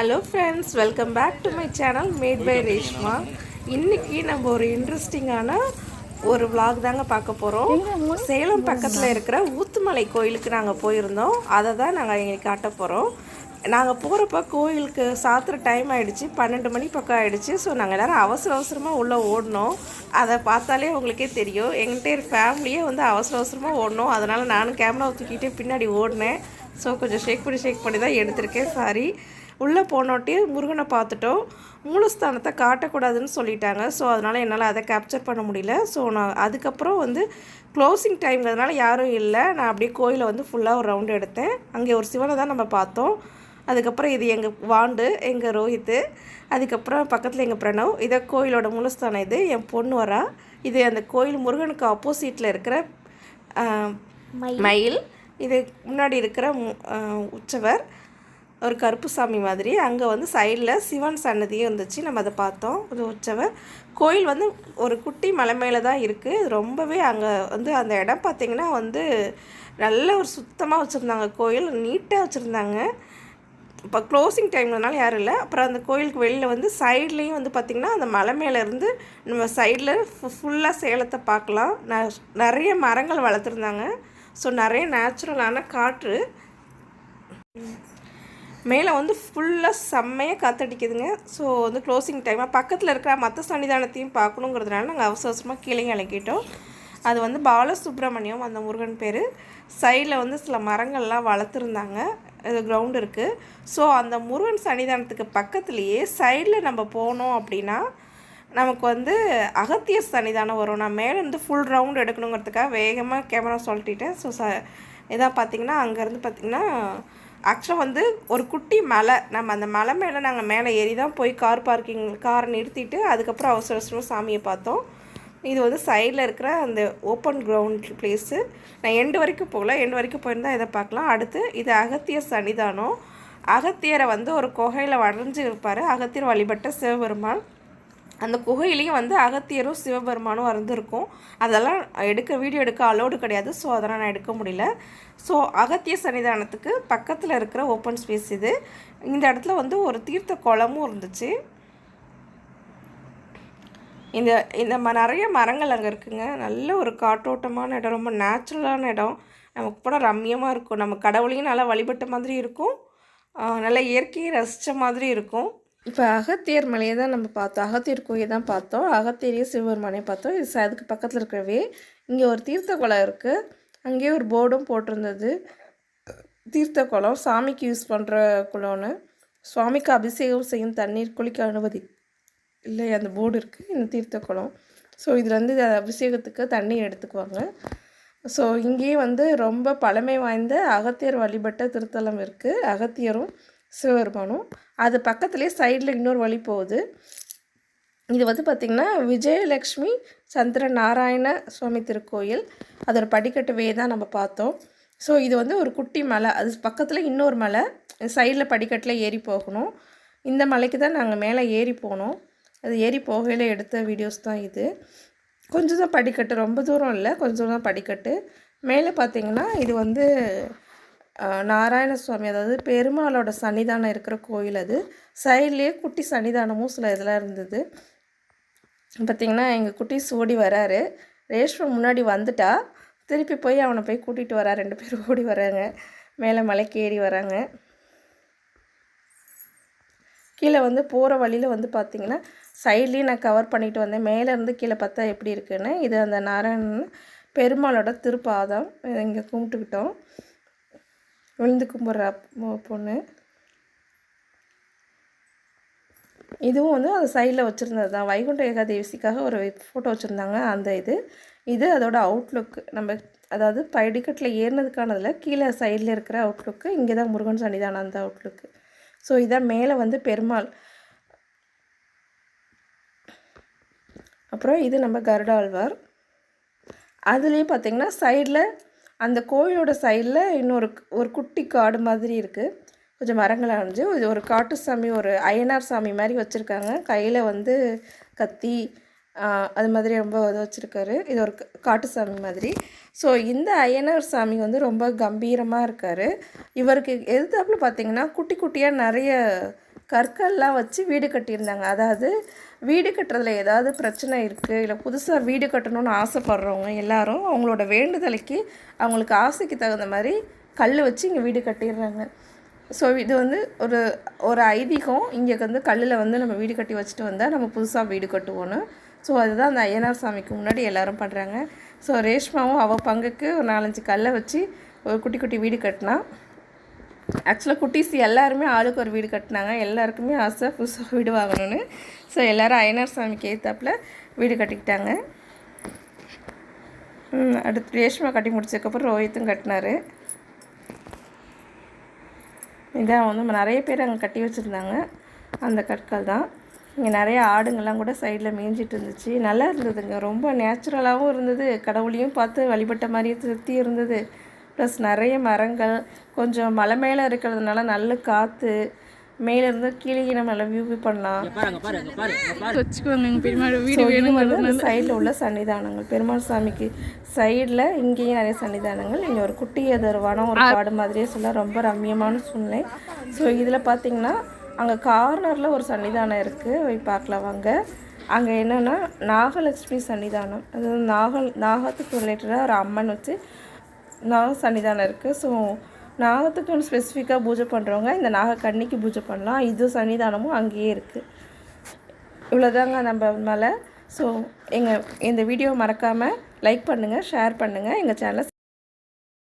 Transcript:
Hello friends welcome back to my channel made by Reshma இன்னைக்கு நம்ம ஒரு இன்ட்ரெஸ்டிங்கான ஒரு vlog தாங்க பார்க்க போகிறோம் சேலம் பக்கத்தில் இருக்கிற ஊத்துமலை கோயிலுக்கு நாங்கள் போயிருந்தோம். அதை தான் நாங்கள் எங்களுக்கு காட்ட போகிறோம் நாங்கள் போகிறப்ப கோயிலுக்கு சாத்துற டைம் ஆயிடுச்சு பன்னெண்டு மணி பக்கம் ஆயிடுச்சு. ஸோ நாங்கள் எல்லோரும் அவசர அவசரமாக உள்ளே ஓடினோம் அதை பார்த்தாலே உங்களுக்கே தெரியும். என்கிட்ட ஃபேமிலியே வந்து அவசர அவசரமாக ஓடணும். அதனால் நானும் கேமரா தூக்கிட்டு பின்னாடி ஓடினேன். ஸோ கொஞ்சம் ஷேக் பண்ணி ஷேக் பண்ணி தான் எடுத்திருக்கேன். சாரி உள்ளே போனோட்டி முருகனை பார்த்துட்டோம். மூலஸ்தானத்தை காட்டக்கூடாதுன்னு சொல்லிட்டாங்க. ஸோ அதனால் என்னால் அதை கேப்சர் பண்ண முடியல. ஸோ நான் அதுக்கப்புறம் வந்து க்ளோசிங் டைம்ங்கிறதுனால யாரும் இல்லை. நான் அப்படியே கோயிலை வந்து ஃபுல்லாக ஒரு ரவுண்டு எடுத்தேன். அங்கே ஒரு சிவனை தான் நம்ம பார்த்தோம். அதுக்கப்புறம் இது எங்கள் வாண்டு எங்கள் ரோஹித்து அதுக்கப்புறம் பக்கத்தில் எங்கள் பிரணவ். இதை கோயிலோட மூலஸ்தானம் இது. என் பொண்ணு வரா. இது அந்த கோயில் முருகனுக்கு ஆப்போசிட்டில் இருக்கிற மயில். இது முன்னாடி இருக்கிற உற்சவர். ஒரு கருப்பு சாமி மாதிரி. அங்கே வந்து சைடில் சிவன் சன்னதியும் இருந்துச்சு. நம்ம அதை பார்த்தோம். ஒரு உற்சவர் கோயில் வந்து ஒரு குட்டி மலை மேலே தான் இருக்குது ரொம்பவே அங்கே வந்து அந்த இடம் பார்த்திங்கன்னா வந்து நல்ல ஒரு சுத்தமாக வச்சுருந்தாங்க. கோயில் நீட்டாக வச்சுருந்தாங்க. இப்போ க்ளோசிங் டைம்லனால யாரும் இல்லை. அப்புறம் அந்த கோயிலுக்கு வெளியில் வந்து சைட்லேயும் வந்து பார்த்திங்கன்னா அந்த மலை மேலேருந்து நம்ம சைடில் ஃபுல்லாக சேலத்தை பார்க்கலாம். ந- நிறைய மரங்கள் வளர்த்துருந்தாங்க. ஸோ நிறைய நேச்சுரலான காற்று. மேலே வந்து ஃபுல்லாக செம்மையாக காத்தடிக்குதுங்க. ஸோ வந்து க்ளோசிங் டைமாக பக்கத்தில் இருக்கிற மற்ற சன்னிதானத்தையும் பார்க்கணுங்கிறதுனால நாங்கள் அவசர அவசரமாக கீழே இறக்கிட்டோம். அது வந்து பாலசுப்ரமணியம் அந்த முருகன் பேர். சைடில் வந்து சில மரங்கள்லாம் வளர்த்துருந்தாங்க. இது கிரவுண்ட் இருக்குது ஸோ அந்த முருகன் சன்னிதானத்துக்கு பக்கத்துலேயே சைடில் நம்ம போனோம் அப்படின்னா நமக்கு வந்து அகத்திய சன்னிதானம் வரும். நான் மேலே இருந்து ஃபுல் ரவுண்ட் எடுக்கணுங்கிறதுக்காக வேகமாக கேமரா சொல்லிட்டேன். ஸோ ச இதாக பார்த்தீங்கன்னா அங்கேருந்து பார்த்திங்கன்னா ஆக்சுவலாக வந்து ஒரு குட்டி மலை நம்ம அந்த மலை மேலே நாங்கள் மேலே ஏறி தான் போய் கார் பார்க்கிங் காரை நிறுத்திட்டு அதுக்கப்புறம் அவசர அவசரமாக சாமியை பார்த்தோம். இது வந்து சைடில் இருக்கிற அந்த ஓப்பன் கிரவுண்ட் பிளேஸு நான் எண்டு வரைக்கும் போகல. எண்டு வரைக்கும் போயிருந்தால் இதை பார்க்கலாம். அடுத்து இது அகத்திய சன்னிதானம். அகத்தியரை வந்து ஒரு குகையில் வளைஞ்சு இருப்பார். அகத்தியர் வழிபட்ட சிவபெருமான். அந்த குகையிலையும் வந்து அகத்தியரும் சிவபெருமானும் இருந்திருக்கும் அதெல்லாம் எடுக்க வீடியோ எடுக்க அலோடு கிடையாது. ஸோ அதெல்லாம் நான் எடுக்க முடியல. ஸோ அகத்திய சன்னிதானத்துக்கு பக்கத்தில் இருக்கிற ஓப்பன் ஸ்பேஸ் இது. இந்த இடத்துல வந்து ஒரு தீர்த்த குளமும் இருந்துச்சு. இந்த இந்த ம நிறைய மரங்கள் அங்கே இருக்குங்க. நல்ல ஒரு காற்றோட்டமான இடம். ரொம்ப நேச்சுரலான இடம். நமக்கு போனால் ரம்மியமாக இருக்கும். நம்ம கடவுளையும் நல்லா வழிபட்ட மாதிரி இருக்கும். நல்லா நல்ல இயற்கையை ரசித்த மாதிரி இருக்கும். இப்போ அகத்தியர் மலையை தான் நம்ம பார்த்தோம். அகத்தியர் கோயில் தான் பார்த்தோம். அகத்தியரையும் சிவபெருமானையும் பார்த்தோம். இது ச- அதுக்கு பக்கத்தில் இருக்கிறவே இங்கே ஒரு தீர்த்த குளம் இருக்குது அங்கேயே ஒரு போர்டும் போட்டிருந்தது. தீர்த்த குளம் சாமிக்கு யூஸ் பண்ணுற குளம்னு. சுவாமிக்கு அபிஷேகம் செய்யும் தண்ணீர் குளிக்க அனுமதி இல்லை. அந்த போர்டு இருக்குது இந்த தீர்த்த குளம் ஸோ இதில் வந்து அபிஷேகத்துக்கு தண்ணி எடுத்துக்குவாங்க. ஸோ இங்கேயே வந்து ரொம்ப பழமை வாய்ந்த அகத்தியர் வழிபட்ட திருத்தலம் இருக்குது அகத்தியரும் சிவபெருமானும் அது பக்கத்துலேயே சைடில் இன்னொரு வழி போகுது. இது வந்து பார்த்திங்கன்னா விஜயலக்ஷ்மி சந்திர நாராயண சுவாமி திருக்கோயில். அதோட படிக்கட்டு வே தான் நம்ம பார்த்தோம். ஸோ இது வந்து ஒரு குட்டி மலை. அது பக்கத்தில் இன்னொரு மலை. சைடில் படிக்கட்டில் ஏறி போகணும். இந்த மலைக்கு தான் நாங்கள் மேலே ஏறி போனோம். அது ஏறி போகையில் எடுத்த வீடியோஸ் தான் இது. கொஞ்சம் தான் படிக்கட்டு. ரொம்ப தூரம் இல்லை. கொஞ்சம் தான் படிக்கட்டு. மேலே பார்த்தீங்கன்னா இது வந்து நாராயணசுவாமி அதாவது பெருமாளோட சன்னிதானம் இருக்கிற கோயில் அது. சைட்லேயே குட்டி சன்னிதானமும் சில இதெல்லாம் இருந்தது. பார்த்திங்கன்னா எங்கள் குட்டி ஓடி வராரு. ரேஷ்மன் முன்னாடி வந்துட்டா. திருப்பி போய் அவனை போய் கூட்டிகிட்டு வரா. ரெண்டு பேரும் ஓடி வராங்க. மேலே மலைக்கு ஏறி வராங்க. கீழே வந்து போகிற வழியில் வந்து பார்த்திங்கன்னா சைட்லேயும் நான் கவர் பண்ணிட்டு வந்தேன். மேலேருந்து கீழே பார்த்தா எப்படி இருக்குன்னு. இது அந்த நாராயணன் பெருமாளோட திருப்பாதம். இங்கே கும்பிட்டுக்கிட்டோம். விழுந்து கும்பிட்ற பொண்ணு. இதுவும் வந்து அந்த சைடில் வச்சுருந்தது தான். வைகுண்ட ஏகாதேசிக்காக ஒரு ஃபோட்டோ வச்சுருந்தாங்க அந்த இது. இது அதோட அவுட்லுக் நம்ம அதாவது படிக்கட்டில் ஏறினதுக்கானதில் கீழே சைடில் இருக்கிற அவுட்லுக்கு இங்கே தான் முருகன் சன்னிதானம் அந்த அவுட்லுக்கு ஸோ இதான் மேலே வந்து பெருமாள். அப்புறம் இது நம்ம கருடாழ்வார். அதுலேயும் பார்த்திங்கன்னா சைடில் அந்த கோயிலோட சைடில் இன்னொரு ஒரு குட்டி காடு மாதிரி இருக்குது கொஞ்சம் மரங்கள் அணிஞ்சு இது ஒரு காட்டு சாமி ஒரு அய்யனார் சாமி மாதிரி வச்சுருக்காங்க. கையில் வந்து கத்தி அது மாதிரி ரொம்ப இது வச்சுருக்காரு. இது ஒரு காட்டு சாமி மாதிரி. ஸோ இந்த அய்யனார் சாமி வந்து ரொம்ப கம்பீரமாக இருக்கார். இவருக்கு எதிர்த்தாப்புல பார்த்திங்கன்னா குட்டி குட்டியாக நிறைய கற்கள்லாம் வச்சு வீடு கட்டியிருந்தாங்க. அதாவது வீடு கட்டுறதுல ஏதாவது பிரச்சனை இருக்குது இல்லை புதுசாக வீடு கட்டணும்னு ஆசைப்படுறவங்க எல்லாரும் அவங்களோட வேண்டுதலைக்கு அவங்களுக்கு ஆசைக்கு தகுந்த மாதிரி கல் வச்சு இங்கே வீடு கட்டிடுறாங்க. ஸோ இது வந்து ஒரு ஒரு ஐதீகம். இங்கே வந்து கல்லில் வந்து நம்ம வீடு கட்டி வச்சுட்டு வந்தால் நம்ம புதுசாக வீடு கட்டுவோன்னு ஸோ அதுதான் அந்த ஐயனார் சாமிக்கு முன்னாடி எல்லாரும் பண்ணுறாங்க ஸோ ரேஷ்மாவும் அவள் பங்குக்கு ஒரு நாலஞ்சு கல்லை வச்சு ஒரு குட்டி குட்டி வீடு கட்டினா ஆக்சுவலாக குட்டீஸ் எல்லாருமே ஆளுக்கு ஒரு வீடு கட்டினாங்க. எல்லாருக்குமே ஆசை புதுசாக வீடு வாங்கணும்னு. ஸோ எல்லோரும் ஐயனார் சாமிக்கு ஏற்றாப்புல வீடு கட்டிக்கிட்டாங்க. அடுத்து ரேஷ்மா கட்டி முடிச்சதுக்கப்புறம் ரோஹித்தும் கட்டினாரு. இதான் வந்து நிறைய பேர் அங்கே கட்டி வச்சுருந்தாங்க. அந்த கற்கள் தான். இங்கே நிறைய ஆடுங்கள்லாம் கூட சைடில் மேய்ஞ்சிட்டு இருந்துச்சு. நல்லா இருந்ததுங்க. ரொம்ப நேச்சுரலாகவும் இருந்தது. கடவுளையும் பார்த்து வழிபட்ட மாதிரியே திருப்தி இருந்தது. ப்ளஸ் நிறைய மரங்கள் கொஞ்சம் மலை மேலே இருக்கிறதுனால நல்ல காற்று மேலேருந்து கீழே நம்ம நல்லா வியூ பண்ணலாம். சைடில் உள்ள சன்னிதானங்கள். பெருமாள் சாமிக்கு சைடில் இங்கேயும் நிறைய சன்னிதானங்கள். இங்கே ஒரு குட்டி அது ஒரு வனம் ஒரு காடு மாதிரியே சொல்ல ரொம்ப ரம்மியமான சூழ்நிலை. ஸோ இதில் பார்த்தீங்கன்னா அங்கே கார்னரில் ஒரு சன்னிதானம் இருக்குது போய் பார்க்கலாம் வாங்க. அங்கே என்னென்னா நாகலட்சுமி சன்னிதானம். அதாவது நாகல் நாகத்துக்கு ரிலேட்டடாக ஒரு அம்மன் வச்சு நாக சன்னிதானம் இருக்குது ஸோ நாகத்துக்கு ஸ்பெசிஃபிக்காக பூஜை பண்ணுறவங்க இந்த நாகக்கன்னிக்கு பூஜை பண்ணலாம். இது சன்னிதானமும் அங்கேயே இருக்குது இவ்வளோதாங்க நம்ம மேலே. ஸோ எங்கள் இந்த வீடியோ மறக்காமல் லைக் பண்ணுங்கள் ஷேர் பண்ணுங்கள் எங்கள் சேனலை